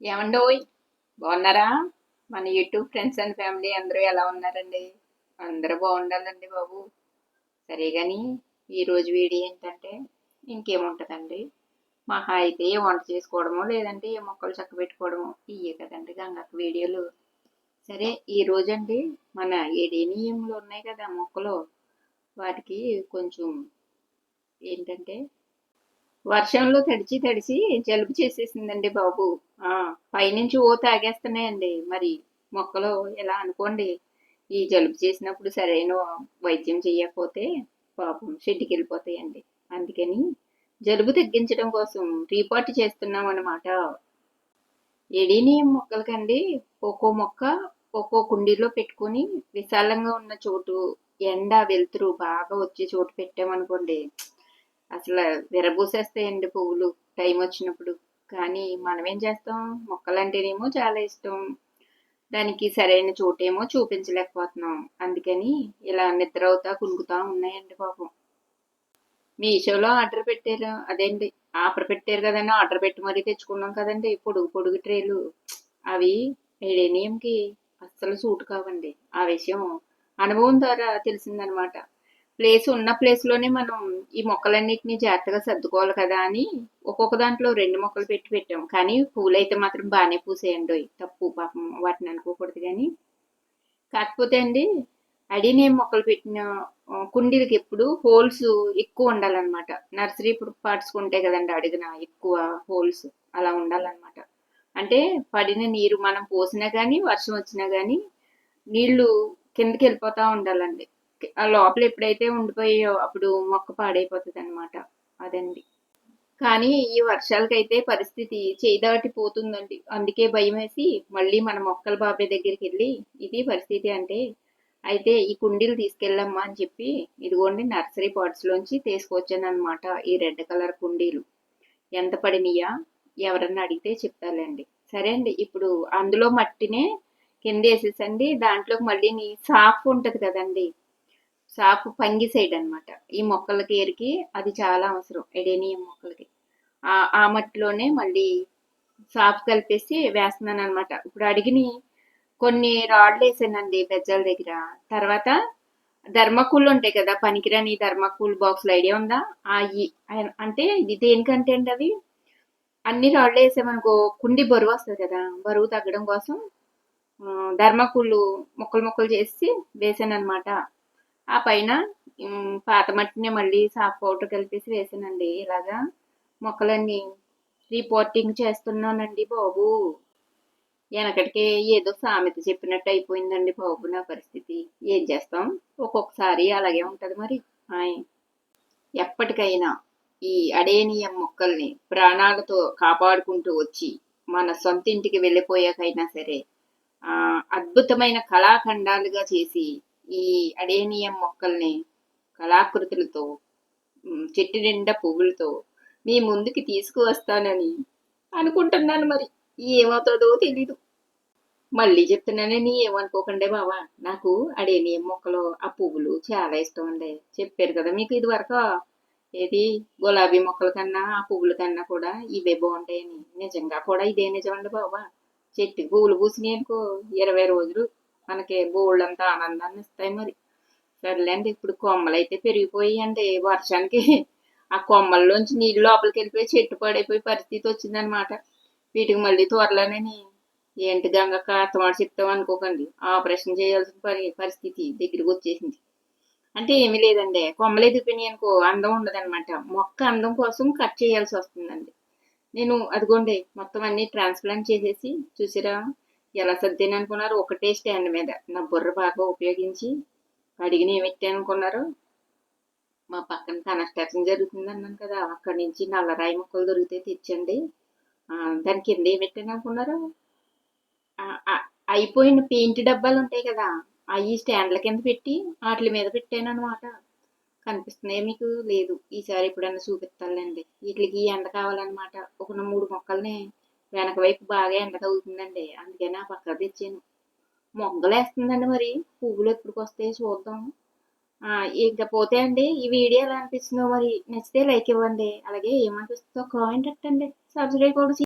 ఏమండోయ్ బాగున్నారా? మన యూట్యూబ్ ఫ్రెండ్స్ అండ్ ఫ్యామిలీ అందరూ ఎలా ఉన్నారండి? అందరూ బాగుండాలండి బాబు. సరే కానీ ఈరోజు వీడియో ఏంటంటే ఇంకేముంటుందండి? మహా అయితే వంట చేసుకోవడము లేదంటే ఏ మొక్కలు చక్క పెట్టుకోవడమో ఇవే కదండి గంగక్క వీడియోలు. సరే ఈ అండి మన ఏడేనియంలో ఉన్నాయి కదా మొక్కలు. వాటికి కొంచెం ఏంటంటే వర్షంలో తడిచి తడిచి జలుబు చేసేసిందండి బాబు. పైనుంచి ఓ తాగేస్తున్నాయండి. మరి మొక్కలు ఎలా అనుకోండి ఈ జలుబు చేసినప్పుడు సరైన వైద్యం చేయకపోతే పాపం షెడ్కి వెళ్ళిపోతాయండి అందుకని జలుబు తగ్గించడం కోసం రీపాట్ చేస్తున్నాం అనమాట ఎడీనియం మొక్కలకండి. ఒక్కో మొక్క ఒక్కో కుండీలో పెట్టుకొని విశాలంగా ఉన్న చోటు ఎండ వెలుతురు బాగా వచ్చే చోటు పెట్టామనుకోండి అసలు విరబూసేస్తాయండి పువ్వులు? టైం వచ్చినప్పుడు. కానీ మనం ఏం చేస్తాం? మొక్కలంటేనేమో చాలా ఇష్టం. దానికి సరైన చోటేమో చూపించలేకపోతున్నాం. అందుకని ఇలా నిద్ర అవుతా కునుకుతా ఉన్నాయండి పాపం. మీషోలో ఆర్డర్ పెట్టారు. అదేంటి? ఆఫర్ పెట్టారు కదండి. ఆర్డర్ పెట్టి మరీ తెచ్చుకున్నాం కదండి. పొడుగు పొడుగు ట్రేలు. అవి ఎడేనియంకి అస్సలు సూట్ కావండి. ఆ విషయం అనుభవం ద్వారా తెలిసిందనమాట. ప్లేస్ ఉన్న ప్లేస్లోనే మనం ఈ మొక్కలన్నిటిని జాగ్రత్తగా సర్దుకోవాలి కదా అని ఒక్కొక్క దాంట్లో రెండు మొక్కలు పెట్టి పెట్టాం. కానీ పూలు అయితే మాత్రం బాగానే పూసేయండి. తప్పు పాపం వాటిని అనుకోకూడదు కానీ. కాకపోతే అండి అడినే మొక్కలు పెట్టిన కుండీలకి ఎప్పుడు హోల్స్ ఎక్కువ ఉండాలన్నమాట. నర్సరీ పార్ట్స్ ఉంటాయి కదండి అడిగిన ఎక్కువ హోల్స్ అలా ఉండాలన్నమాట. అంటే పడిన నీరు మనం పోసినా కానీ వర్షం వచ్చినా కానీ నీళ్ళు కిందకి వెళ్ళిపోతూ ఉండాలండి. ఆ లోపల ఎప్పుడైతే ఉండిపోయాయో అప్పుడు మొక్క పాడైపోతుంది అనమాట అదండి. కానీ ఈ వర్షాలకైతే పరిస్థితి చేయి దాటిపోతుందండి. అందుకే భయం వేసి మళ్ళీ మన మొక్కల బాబాయ్ దగ్గరికి వెళ్ళి ఇది పరిస్థితి అంటే అయితే ఈ కుండీలు తీసుకెళ్ళమ్మా అని చెప్పి ఇదిగోండి నర్సరీ పాట్స్లోంచి తీసుకొచ్చాను అనమాట ఈ రెడ్ కలర్ కుండీలు. ఎంత పడినాయా? ఎవరన్నా అడిగితే చెప్తాలండి సరే అండి ఇప్పుడు అందులో మట్టినే కింద వేసేసండి దాంట్లోకి మళ్ళీ సాఫ్ ఉంటుంది కదండి. సాకు పంగి సైడ్ అనమాట ఈ మొక్కలకి ఏరికి అది చాలా అవసరం ఎడేనియం మొక్కలకి. ఆ మట్టిలోనే మళ్ళీ సాపు కలిపేసి వేస్తున్నాను అనమాట ఇప్పుడు అడిగిని కొన్ని రాడ్లు వేసానండి బెజ్జల దగ్గర. తర్వాత ధర్మకూల్ ఉంటాయి కదా పనికిరాని ధర్మకూల్ బాక్స్లు ఐడియా ఉందా? అవి అంటే ఇది దేనికంటే అండి అవి అన్ని రాడ్లు వేసామనుకో కుండి బరువు వస్తుంది కదా బరువు తగ్గడం కోసం ధర్మకూళ్ళు మొక్కలు మొక్కలు చేసి వేసాను అనమాట ఆ పైన పాత మట్టిని మళ్ళీ సాఫ్ పౌడర్ కలిపేసి వేసానండి. ఇలాగా మొక్కలన్నీ రిపోర్టింగ్ చేస్తున్నానండి బాబు. వెనకటికి ఏదో సామెత చెప్పినట్టు అయిపోయిందండి బాబు నా పరిస్థితి. ఏం చేస్తాం? ఒక్కొక్కసారి అలాగే ఉంటుంది మరి. ఎప్పటికైనా ఈ అడేనియం మొక్కల్ని ప్రాణాలతో కాపాడుకుంటూ వచ్చి మన సొంత ఇంటికి వెళ్ళిపోయాకైనా సరే అద్భుతమైన కళాఖండాలుగా చేసి ఈ అడేనియం మొక్కల్ని కళాకృతులతో చెట్టు నిండా పువ్వులతో మీ ముందుకి తీసుకువస్తానని అనుకుంటున్నాను మరి. ఏమవుతుందో తెలీదు. మళ్ళీ చెప్తున్నానని ఏమనుకోకండి బావా. నాకు అడేనియం మొక్కలు ఆ పువ్వులు చాలా ఇష్టం అండి. చెప్పారు కదా మీకు ఇది వరకు ఏది? గులాబీ మొక్కల కన్నా ఆ పువ్వుల కన్నా కూడా ఇవే బాగుంటాయని. నిజంగా కూడా ఇదే నిజం అండి బావా చెట్టు పువ్వులు పూసినాయనుకో ఇరవై రోజులు మనకి బోళ్ళంత ఆనందాన్ని ఇస్తాయి మరి. సర్లేండి ఇప్పుడు కొమ్మలు అయితే పెరిగిపోయాయండి. వర్షానికి ఆ కొమ్మల్లోంచి నీళ్ళు లోపలికి వెళ్ళిపోయి చెట్టు పడైపోయి పరిస్థితి వచ్చిందనమాట వీటికి మళ్ళీ త్వరలోనే ఏంటి గంగ కాతమాట చెప్తాం అనుకోకండి. ఆపరేషన్ చేయాల్సిన పరి పరిస్థితి దగ్గరికి వచ్చేసింది. అంటే ఏమీ లేదండి. కొమ్మలు ఎదిగిపోయినాయి అనుకో అందం ఉండదనమాట మొక్క అందం కోసం కట్ చేయాల్సి వస్తుందండి. నేను అదిగోండి మొత్తం అన్ని ట్రాన్స్ప్లాంట్ చేసేసి చూసిరా? ఎలా సర్దాను అనుకున్నారు? ఒకటే స్టాండ్ మీద. నా బుర్ర బాగా ఉపయోగించి అడిగిన ఏమి అనుకున్నారు? మా పక్కన కన్స్ట్రక్షన్ జరుగుతుంది అన్నాను కదా. అక్కడి నుంచి నల్లరాయి మొక్కలు దొరికితే తెచ్చండి. దాని కింద ఏమి అనుకున్నారు? అయిపోయిన పెయింట్ డబ్బాలు ఉంటాయి కదా అవి స్టాండ్ల కింద పెట్టి వాటి మీద పెట్టాను అనమాట కనిపిస్తున్నాయి మీకు? లేదు. ఈసారి ఎప్పుడన్నా చూపిస్తానులేండి. వీటికి ఎండ కావాలన్నమాట. ఒక మూడు మొక్కల్ని వెనక వైపు బాగా ఎండ తగులుతుందండి. అందుకని ఆ పక్క తెచ్చాను. మొగ్గలేస్తుందండి మరి. పువ్వులు ఎప్పటికి వస్తాయి చూద్దాం. ఇంకా పోతే అండి ఈ వీడియో ఎలా అనిపిస్తుందో మరి నచ్చితే లైక్ ఇవ్వండి. అలాగే ఏమనిపిస్తుందో కామెంట్ పెట్టండి. సబ్స్క్రైబ్ కూడా